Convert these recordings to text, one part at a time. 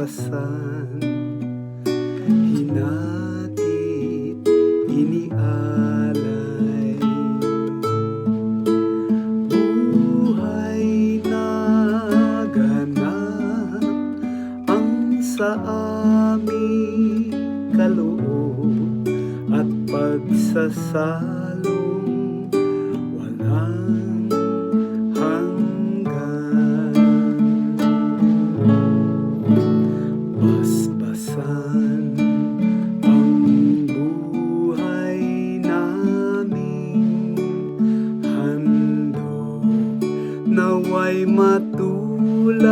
labasan Hinatid, inialay. Buhay na ganap Ang sa amin kaloob at pagsasal ay matulad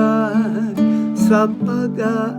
sa pag-aalay.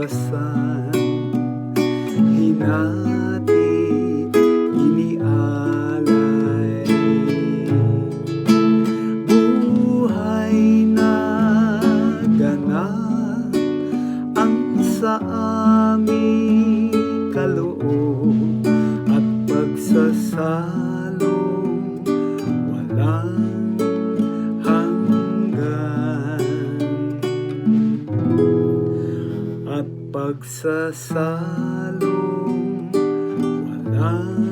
labasan Hinati, ginialay Buhay na ganap sa amin. nagsasalong walang